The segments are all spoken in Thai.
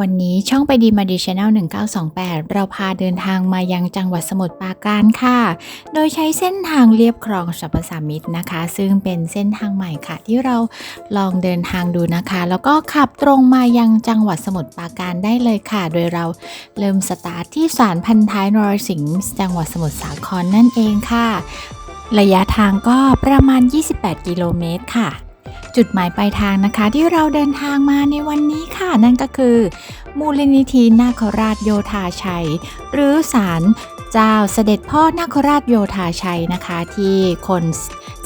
วันนี้ช่องไปดีมาดีชแนล1928 เราพาเดินทางมายังจังหวัดสมุทรปราการค่ะ โดยใช้เส้นทางเรียบคลองสรรพสามิตนะคะ ซึ่งเป็นเส้นทางใหม่ค่ะ ที่เราลองเดินทางดูนะคะ แล้วก็ขับตรงมายังจังหวัดสมุทรปราการได้เลยค่ะ โดยเราเริ่มสตาร์ทที่ศาลพันท้ายนรสิงห์จังหวัดสมุทรสาครนั่นเองค่ะ ระยะทางก็ประมาณ 28 กิโลเมตรค่ะ จุดหมายปลายทางนะคะที่เราเดินทางมาในวันนี้ค่ะ นั่นก็คือ มูลนิธินาคราชโยธาชัย หรือศาลเจ้าเสด็จพ่อนาคราชโยธาชัยนะคะ ที่คน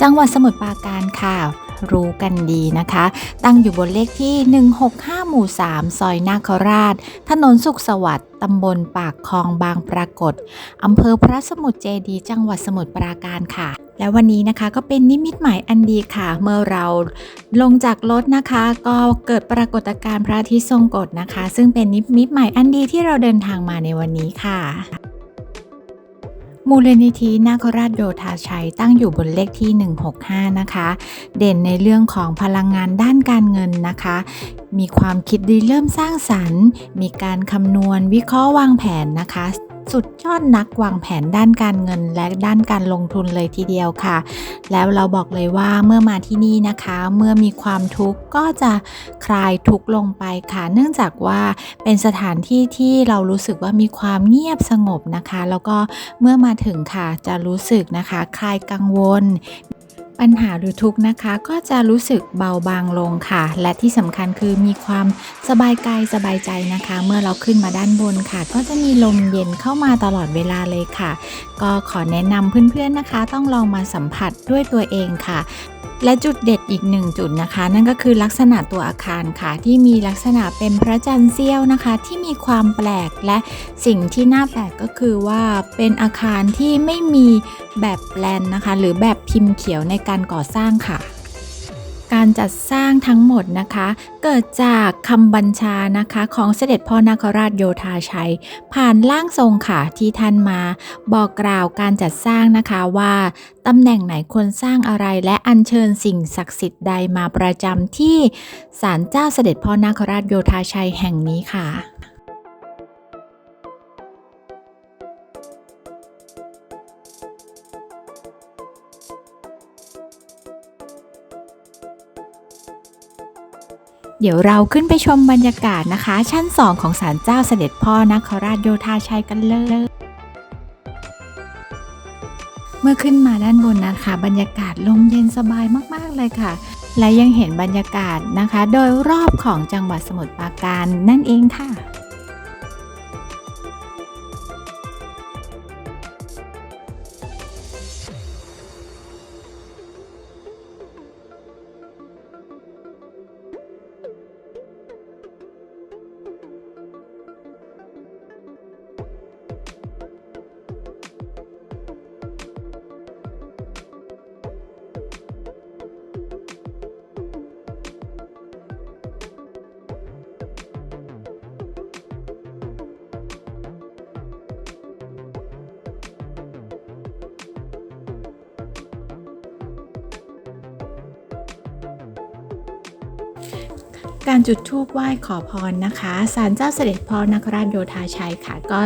จังหวัดสมุทรปราการค่ะ รู้กันดีนะคะ ตั้งอยู่บนเลขที่ 165 หมู่ 3 ซอยนาคราช ถนนสุขสวัสดิ์ตำบลปากคลองบางปรากฏอำเภอพระสมุทรเจดีจังหวัดสมุทรปราการค่ะ และวันนี้นะคะก็เป็นนิมิตหมายอันดีค่ะ เมื่อเราลงจากรถนะคะ ก็เกิดปรากฏการณ์พระอาทิตย์ทรงกฎนะคะ ซึ่งเป็นนิมิตหมายอันดีที่เราเดินทางมาในวันนี้ค่ะ มูลนิธินาคราชโยธาชัยตั้งอยู่บนเลขที่ 165 นะคะ เด่นในเรื่องของพลังงานด้านการเงินนะคะ มีความคิดดีเริ่มสร้างสรรค์ มีการคำนวณวิเคราะห์วางแผนนะคะ สุดยอดนักวางแผนด้านการเงินและด้านการลงทุนเลยทีเดียวค่ะ แล้วเราบอกเลยว่าเมื่อมาที่นี่นะคะ เมื่อมีความทุกข์ก็จะคลายทุกข์ลงไปค่ะ เนื่องจากว่าเป็นสถานที่ที่เรารู้สึกว่ามีความเงียบสงบนะคะ แล้วก็เมื่อมาถึงค่ะจะรู้สึกนะคะ คลายกังวล ปัญหาหรือทุกข์นะคะ ก็จะรู้สึกเบาบางลงค่ะ และที่สำคัญคือมีความสบายกายสบายใจนะคะ เมื่อเราขึ้นมาด้านบนค่ะ ก็จะมีลมเย็นเข้ามาตลอดเวลาเลยค่ะ ก็ขอแนะนำเพื่อนๆนะคะ ต้องลองมาสัมผัสด้วยตัวเองค่ะและจุดเด็ดอีกหนึ่งจุดนะคะ นั่นก็คือลักษณะตัวอาคารค่ะ ที่มีลักษณะเป็นพระจันทร์เสี้ยวนะคะ ที่มีความแปลกและสิ่งที่น่าแปลกก็คือว่าเป็นอาคารที่ไม่มีแบบแปลนนะคะ หรือแบบพิมพ์เขียวในการก่อสร้างค่ะ การจัดสร้างทั้งหมดนะคะ เกิดจากคำบัญชานะคะของเสด็จพ่อนาคราชโยธาชัย ผ่านร่างทรงค่ะที่ท่านมา บอกกล่าวการจัดสร้างนะคะว่าตำแหน่งไหนควรสร้างอะไรและอัญเชิญสิ่งศักดิ์สิทธิ์ใดมาประจำที่ศาลเจ้าเสด็จพ่อนาคราชโยธาชัยแห่งนี้ค่ะ เดี๋ยวเราขึ้นไปชมบรรยากาศนะคะ ชั้น 2 ของศาลเจ้าเสด็จพ่อนคราชโยธาชัยกันเลย เมื่อขึ้นมาด้านบนนะคะ บรรยากาศลมเย็นสบายมากๆเลยค่ะ และยังเห็นบรรยากาศนะคะ โดยรอบของจังหวัดสมุทรปราการนั่นเองค่ะ การจุดธูปไหว้ขอพรนะคะศาลเจ้าเสด็จพ่อนคราชโยธาชัยค่ะ ก็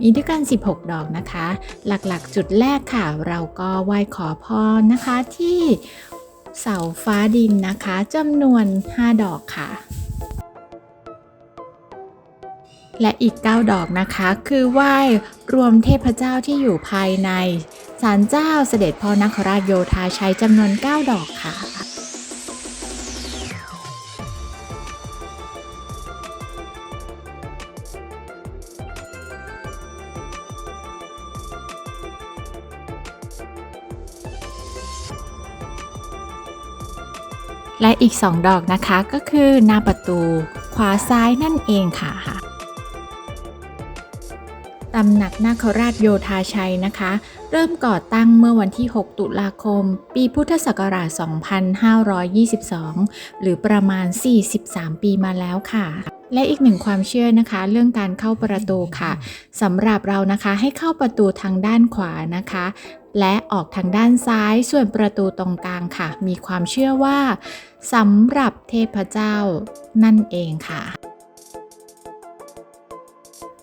มีด้วยกัน 16 ดอกนะคะ หลักๆ จุดแรกค่ะ เราก็ไหว้ขอพรนะคะที่เสาฟ้าดินนะคะจำนวน 5 ดอกค่ะ และอีก 9 ดอกนะคะ คือไหว้รวมเทพเจ้าที่อยู่ภายในศาลเจ้าเสด็จพ่อนคราชโยธาชัยจำนวน 9 ดอกค่ะ และอีก 2 ดอกนะคะก็คือหน้าประตูขวาซ้ายนั่นเองค่ะตำหนักนาคราชโยธาชัยนะคะ เริ่มก่อตั้งเมื่อวันที่ 6 ตุลาคม ปีพุทธศักราช 2522 หรือประมาณ 43 ปีมาแล้วค่ะ และอีกหนึ่งความเชื่อนะคะ เรื่องการเข้าประตูค่ะสำหรับเรานะคะให้เข้าประตูทางด้านขวานะคะ และออกทางด้านซ้ายส่วนประตูตรงกลางค่ะ มีความเชื่อว่า สำหรับเทพเจ้านั่นเองค่ะ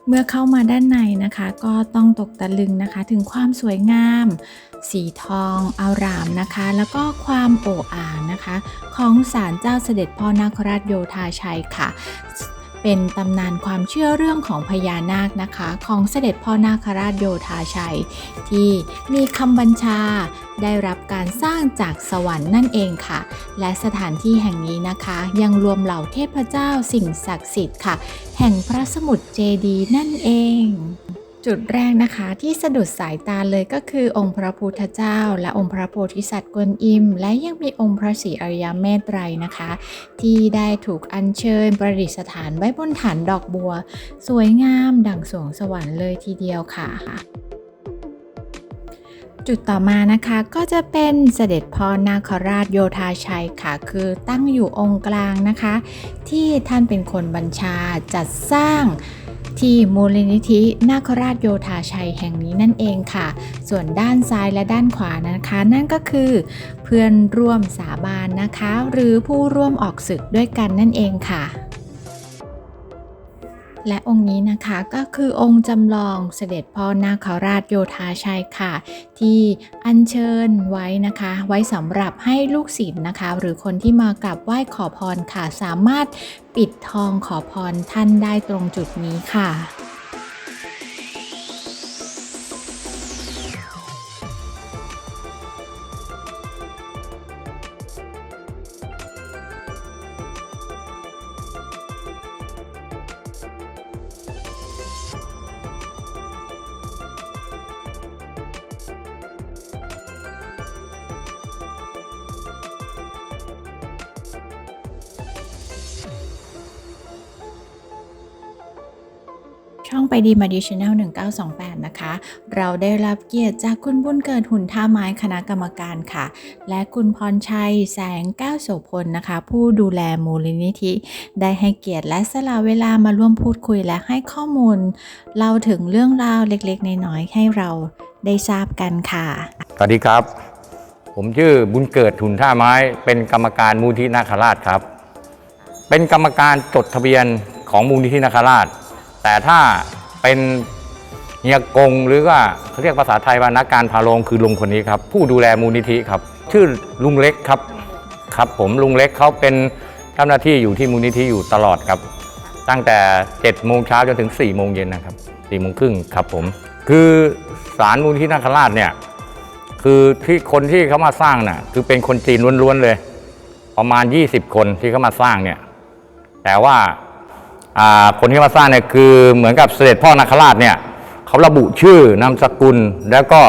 เมื่อเข้ามาด้านในนะคะ ก็ต้องตกตะลึงนะคะ ถึงความสวยงาม สีทองอารามนะคะ แล้วก็ความโอ่อ่างนะคะ ของศาลเจ้าเสด็จพ่อนาคราชโยธาชัยค่ะ เป็นตำนานความเชื่อเรื่องของพญานาคนะคะ ของเสด็จพ่อนาคราชโยธาชัย ที่มีคำบัญชาได้รับการสร้างจากสวรรค์นั่นเองค่ะ และสถานที่แห่งนี้นะคะ ยังรวมเหล่าเทพเจ้าสิ่งศักดิ์สิทธิ์ค่ะ แห่งพระสมุทรเจดีนั่นเอง จุดแรกนะคะที่สะดุดสายตาเลยก็คือองค์พระพุทธเจ้า และองค์พระโพธิสัตว์กวนอิม และยังมีองค์พระศรีอริยเมตไตรนะคะ ที่ได้ถูกอัญเชิญประดิษฐานไว้บนฐานดอกบัว สวยงามดังสวงสวรรค์เลยทีเดียวค่ะจุดต่อมานะคะก็จะเป็นเสด็จพ่อนาคราชโยธาชัยค่ะ คือตั้งอยู่องค์กลางนะคะ ที่ท่านเป็นคนบัญชาจัดสร้าง ที่มูลนิธินาคราชโยธาชัยแห่งนี้นั่นเองค่ะ ส่วนด้านซ้ายและด้านขวานะคะ นั่นก็คือ เพื่อนร่วมสาบานนะคะ หรือผู้ร่วมออกศึกด้วยกันนั่นเองค่ะ และองค์นี้นะคะก็คือองค์จำลองเสด็จพ่อนาคราชโยธาชัยค่ะ ที่อัญเชิญไว้นะคะ ไว้สำหรับให้ลูกศิษย์นะคะ หรือคนที่มากราบไหว้ขอพรค่ะ สามารถปิดทองขอพรท่านได้ตรงจุดนี้ค่ะ ช่องไปดีมาดีชแนล1928 นะคะ เราได้รับเกียรติจากคุณบุญเกิดหุ่นท่าไม้คณะกรรมการค่ะ และคุณพรชัยแสงก้าวโสพลนะคะ ผู้ดูแลมูลนิธิ ได้ให้เกียรติและสละเวลามาร่วมพูดคุยและให้ข้อมูล เล่าถึงเรื่องราวเล็กๆ น้อยๆให้เราได้ทราบกันค่ะ สวัสดีครับ ผมชื่อบุญเกิดทุนท่าไม้ เป็นกรรมการมูลที่นาคราชครับ เป็นกรรมการจดทะเบียนของมูลนิธินาคราช แต่ถ้าเป็นเฮียกงหรือว่าเขาเรียกภาษาไทยว่านักการพาโรงคือลุงคนนี้ครับ ผู้ดูแลมูลนิธิครับ ชื่อลุงเล็กครับครับ ผมลุงเล็กเขาเป็นเจ้าหน้าที่อยู่ที่มูลนิธิอยู่ตลอดครับ ตั้งแต่7โมงเช้าจนถึง4โมงเย็นนะครับ4โมงครึ่งครับผม คือศาลมูลนิธินาคราชเนี่ยคือที่คนที่เขามาสร้างน่ะคือเป็นคนจีนล้วนๆเลย ประมาณ 20 คนที่เขามาสร้างเนี่ย แต่ว่า คนที่มาสร้างเนี่ยคือเหมือนกับเสด็จพ่อนาคราชเนี่ยเขาระบุชื่อนามสกุล แล้วก็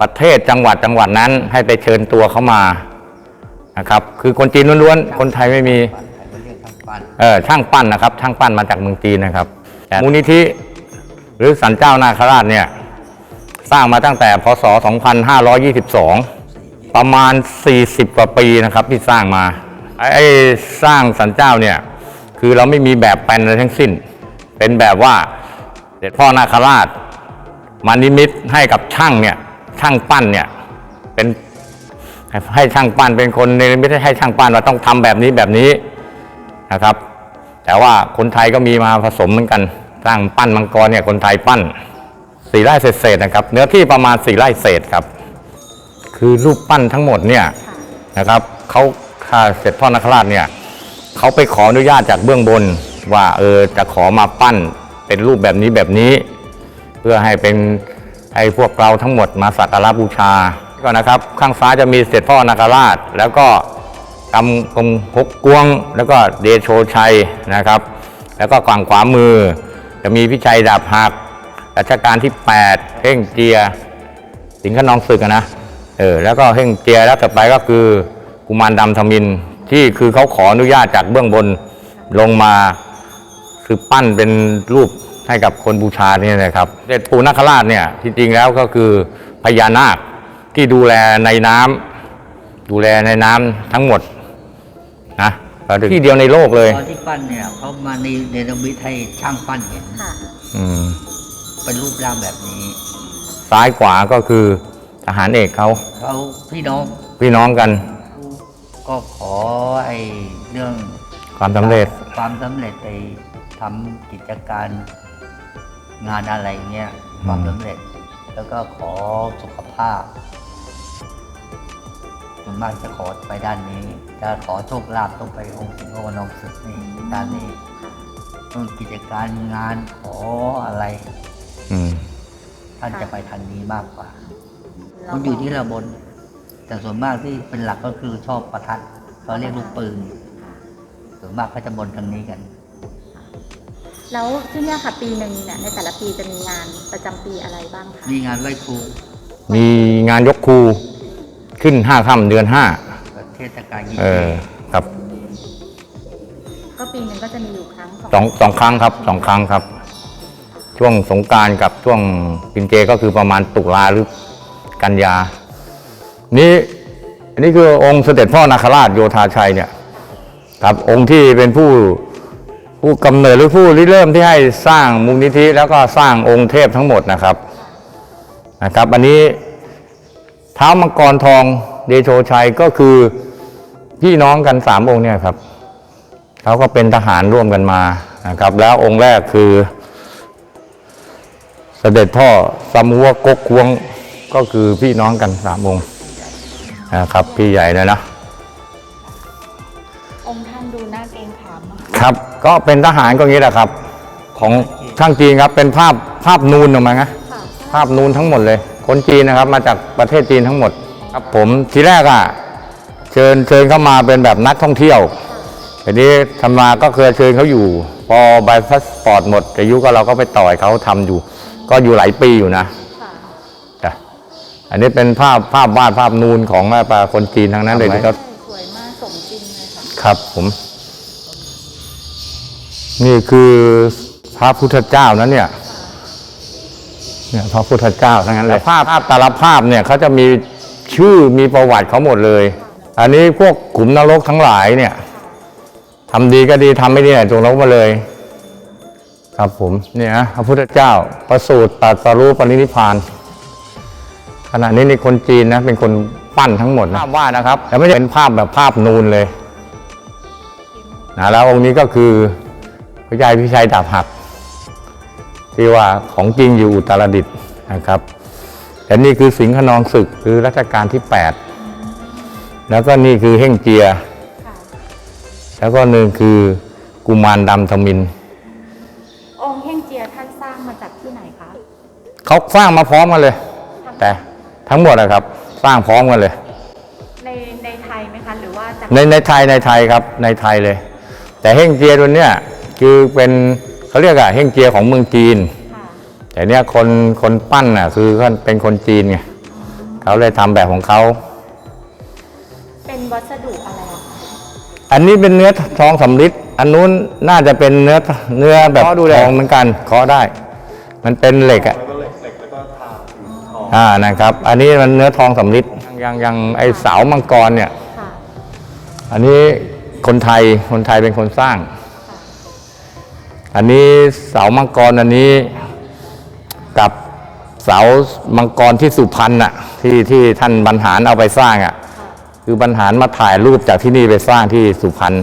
ประเทศจังหวัดจังหวัดนั้นให้ไปเชิญตัวเขามานะครับคือคนจีนล้วนๆ คนไทยไม่มีเออช่างปั้นนะครับ ช่างปั้นมาจากเมืองจีนนะครับมูลนิธิหรือสันเจ้านาคราชเนี่ยสร้างมาตั้งแต่พศ 2522 ประมาณ 40 กว่าปีนะครับที่สร้างมาไอ้สร้างสันเจ้าเนี่ย คือเราไม่มีแบบแปลนอะไรทั้งสิ้น เป็นแบบว่าเด็จพ่อนาคราชมานิมิตให้กับช่างเนี่ยช่างปั้นเนี่ยเป็นให้ช่างปั้นเป็นคนนิมิตให้ช่างปั้นว่าต้องทำแบบนี้แบบนี้นะครับ แต่ว่าคนไทยก็มีมาผสมเหมือนกันสร้างปั้นมังกรเนี่ยคนไทยปั้นสี่ไร่เศษๆนะครับ เนื้อที่ประมาณสี่ไร่เศษครับ คือรูปปั้นทั้งหมดเนี่ยนะครับเขาข้าเสร็จพ่อนาคราชเนี่ย เขาไปขออนุญาตจากเบื้องบน ว่าเออจะขอมาปั้นเป็นรูปแบบนี้แบบนี้ เพื่อให้เป็นให้พวกเราทั้งหมดมาสักการะบูชาก็นะครับ ข้างซ้ายจะมีเสร็จพ่อนาคราช แล้วก็กำกงฮกกวง แล้วก็เดโชชัยนะครับ แล้วก็ฝั่งขวามือ จะมีพิชัยดาบหักรัชกาลที่ 8เฮ่งเจีย สิงขนองศึกนะเออแล้วก็เฮ่งเจียแล้วต่อไปก็คือกุมารดำธมิน ที่คือเขาขออนุญาตจากเบื้องบนลงมาคือปั้นเป็นรูปให้กับคนบูชาเนี่ยนะครับเด็จปู่นาคราชเนี่ยที่จริงแล้วก็คือพญานาคที่ดูแลในน้ำดูแลในน้ำทั้งหมดนะที่เดียวในโลกเลยตอนที่ปั้นเนี่ยเขามาในเนรมิตให้ช่างปั้นเห็นอืมเป็นรูปร่างแบบนี้ ซ้ายขวาก็คือทหารเอกเขาเขาพี่น้องพี่น้องกัน ก็ขอไอ้เรื่องความสำเร็จ ความสำเร็จไปทำกิจการงานอะไรเงี้ยความสำเร็จ แล้วก็ขอสุขภาพส่วนมากจะขอไปด้านนี้จะขอโชคลาภต้องไปองค์สิงห์วนองศึกนี่ด้านนี้ต้องกิจการงานขออะไรอืมท่านจะไปทางนี้มากกว่ามันอยู่ที่ระบน แต่ส่วนมากที่เป็นหลักก็คือชอบประทัดเขาเรียกลูกปืน ส่วนมากเขาจะบนทางนี้กัน แล้วที่เนี่ยค่ะปีหนึ่งเนี่ยในแต่ละปีจะมีงานประจำปีอะไรบ้างคะมีงานไหว้ครูมีงานยกครูขึ้นห้าค่ำเดือนห้ากับเทศกาลยี่เออครับก็ปีหนึ่งก็จะมีอยู่ครั้งสองสองสองครั้งครับสองครั้งครับ ช่วงสงกรารกับช่วงกินเจก็คือประมาณตุลาหรือกันยา นี่อันนี้คือองค์เสด็จพ่อนาคราชโยธาชัยเนี่ยครับองค์ที่เป็นผู้ผู้กำเนิดหรือผู้ริเริ่มที่ให้สร้างมูลนิธิแล้วก็สร้างองค์เทพทั้งหมดนะครับนะครับ อันนี้เท้ามังกรทองเดโชชัยก็คือพี่น้องกันสามองค์เนี่ยครับเขาก็เป็นทหารร่วมกันมานะครับ แล้วองค์แรกคือ เสด็จพ่อสมัวกกควงก็คือพี่น้องกันสามองค์ นะครับพี่ใหญ่เลยนะองค์ท่านดูน่าเกรงขามมากครับ ก็เป็นทหารก็อย่างนี้แหละครับ ของช่างจีนครับเป็นภาพภาพนูนออกมานะค่ะภาพนูนทั้งหมดเลย คนจีนนะครับ มาจากประเทศจีนทั้งหมด ครับผมทีแรกอะเชิญเชิญเข้ามาเป็นแบบนักท่องเที่ยวทีนี้ทำมาก็เคยเชิญเขาอยู่ พอใบพาสปอร์ตหมดอายุก็เราก็ไปต่อยเขาทำอยู่ ก็อยู่หลายปีอยู่นะค่ะจ้ะ อันนี้เป็นภาพภาพวาดภาพนูนของแม่ปลาคนจีนทั้งนั้นเลยที่เขาสวยมากสมจริงเลยค่ะครับผม นี่คือพระพุทธเจ้านั้นเนี่ยเนี่ยพระพุทธเจ้าทั้งนั้นเลยภาพภาพแต่ละภาพเนี่ยเขาจะมีชื่อมีประวัติเขาหมดเลย อันนี้พวกขุมนรกทั้งหลายเนี่ยทำดีก็ดีทำไม่ดีเนี่ยจงลงมาเลย ครับผมเนี่ยนะพระพุทธเจ้าประสูติตรัสรู้ปรินิพพาน ขณะนี้นี่คนจีนนะเป็นคนปั้นทั้งหมดนะภาพวาดนะครับแต่ไม่ใช่เป็นภาพแบบภาพนูนเลยนะแล้วองค์นี้ก็คือพระยายพิชัยดาบหัก ที่ว่าของจริงอยู่อุตรดิตถ์นะครับแต่นี่คือสิงห์ขนองศึกคือรัชกาลที่ 8 แล้วก็นี่คือเฮ่งเจียค่ะแล้วก็หนึ่งคือกุมารดำทมิน องค์เฮ่งเจียท่านสร้างมาจากที่ไหนคะเขาสร้างมาพร้อมกันเลย แต่ ทั้งหมดนะครับสร้างพร้อมกันเลย ในในไทยไหมคะหรือว่าจากในในไทยในไทยครับในไทยเลย แต่เฮ่งเจียตัวเนี้ยคือเป็นเขาเรียกอะเฮ่งเจียของเมืองจีน ค่ะแต่เนี้ยคนคนปั้นน่ะคือเขาเป็นคนจีนไงเขาเลยทำแบบของเขา เป็นวัสดุอะไรอะคะอันนี้เป็นเนื้อทองสำริดอันนู้นน่าจะเป็นเนื้อเนื้อแบบทองเหมือนกันเคาะได้ มันเป็นเหล็กอะ อ่านะครับ อันนี้มันเนื้อทองสำริดยังยังไอเสามังกรเนี่ย ค่ะ อันนี้คนไทยคนไทยเป็นคนสร้างค่ะอันนี้เสามังกรอันนี้กับเสามังกรที่สุพรรณน่ะที่ที่ท่านบรรหารเอาไปสร้างอะค่ะคือบรรหารมาถ่ายรูปจากที่นี่ไปสร้างที่สุพรรณ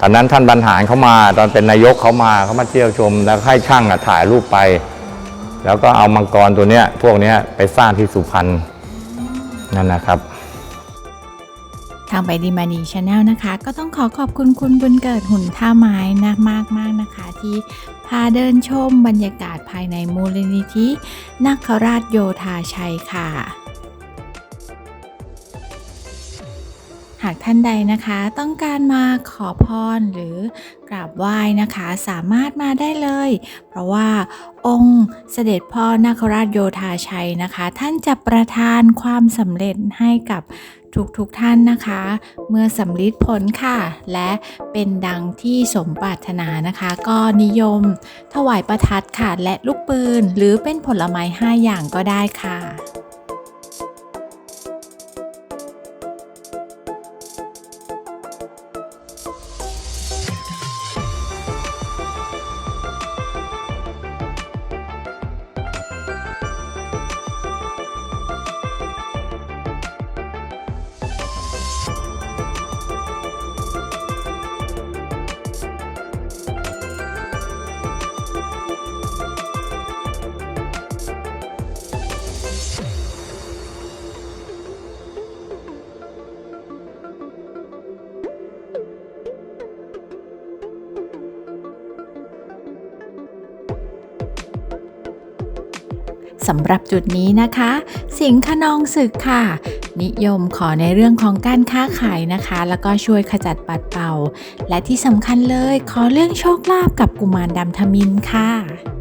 ตอนนั้นท่านบรรหารเขามา ตอนเป็นนายกเขามาเขามาเที่ยวชมแล้วให้ช่างอะถ่ายรูปไป แล้วก็เอามังกรตัวเนี้ยพวกเนี้ยไปสร้างที่สุพรรณนั่นนะครับ ทางไปดีมานีชาแนลนะคะ ก็ต้องขอขอบคุณคุณบุญเกิดหุ่นท่าไม้นะมากมากนะคะ ที่พาเดินชมบรรยากาศภายในมูลนิธินักราชโยธาชัยค่ะากท่านใดนะคะต้องการมาขอพรหรือกราบไหว้นะคะสามารถมาได้เลย เพราะว่าองค์เสด็จพ่อนาคราชโยธาชัยนะคะ ท่านจะประทานความสำเร็จให้กับทุกๆทท่านนะคะ เมื่อสำลิดผลค่ะ และเป็นดังที่สมปรารถนานะคะ ก็นิยมถวายประทัดค่ะและลูกปืน หรือเป็นผลไม้ 5 อย่างก็ได้ค่ะ สำหรับจุดนี้นะคะ สิงค์ขนองศึกค่ะ นิยมขอในเรื่องของการค้าขายนะคะ แล้วก็ช่วยขจัดปัดเป่า และที่สำคัญเลยขอเรื่องโชคลาภกับกุมารดำทมินค่ะ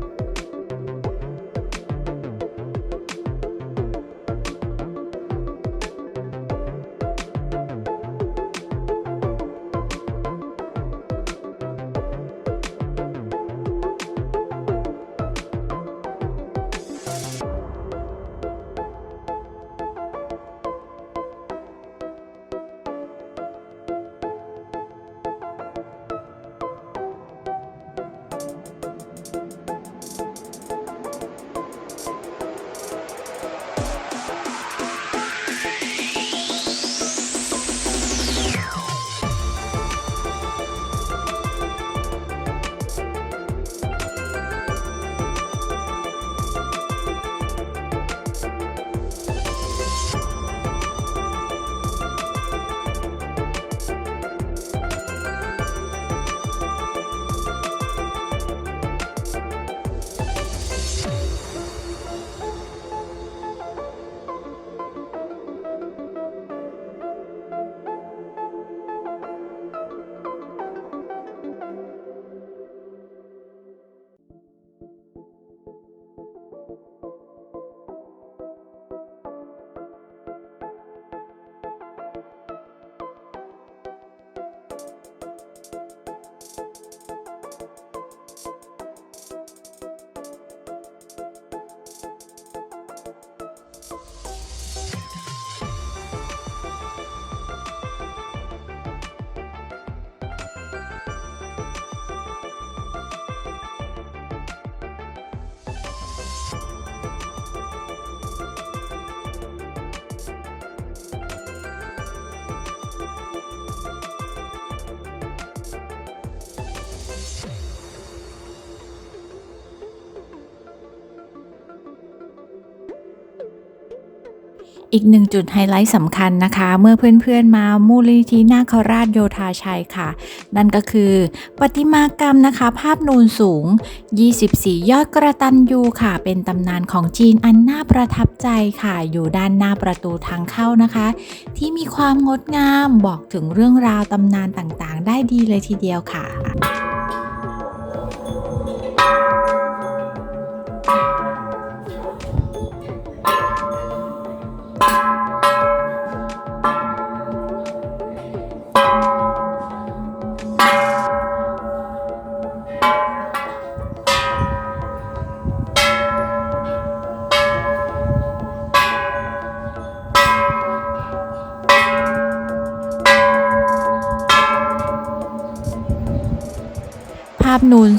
อีกหนึ่งจุดไฮไลท์สำคัญนะคะ เมื่อเพื่อนๆมามูลนิธินาคราชโยธาชัยค่ะ นั่นก็คือประติมากรรมนะคะ ภาพนูนสูง 24 ยอดกระตันยูค่ะ เป็นตำนานของจีนอันน่าประทับใจค่ะ อยู่ด้านหน้าประตูทางเข้านะคะ ที่มีความงดงามบอกถึงเรื่องราวตำนานต่างๆ ได้ดีเลยทีเดียวค่ะ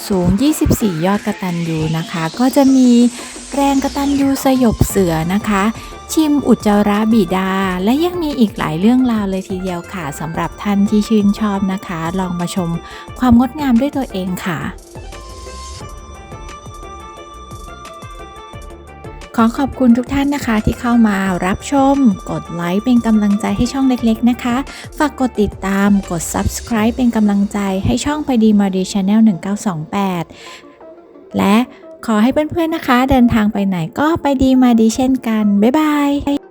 สูง 24 ยอดกระตันยูนะคะ ก็จะมีแรงกระตันยูสยบเสือนะคะ ชิมอุจจาระบิดา และยังมีอีกหลายเรื่องราวเลยทีเดียวค่ะสำหรับท่านที่ชื่นชอบนะคะ ลองมาชมความงดงามด้วยตัวเองค่ะ ขอขอบคุณทุกท่านนะคะที่เข้ามารับชม กดไลค์เป็นกำลังใจให้ช่องเล็กๆนะคะ ฝากกดติดตามกด subscribe เป็นกำลังใจให้ช่องไปดีมาดีชาแนล1928 และขอให้เพื่อนๆนะคะ เดินทางไปไหนก็ไปดีมาดีเช่นกัน บ๊ายบาย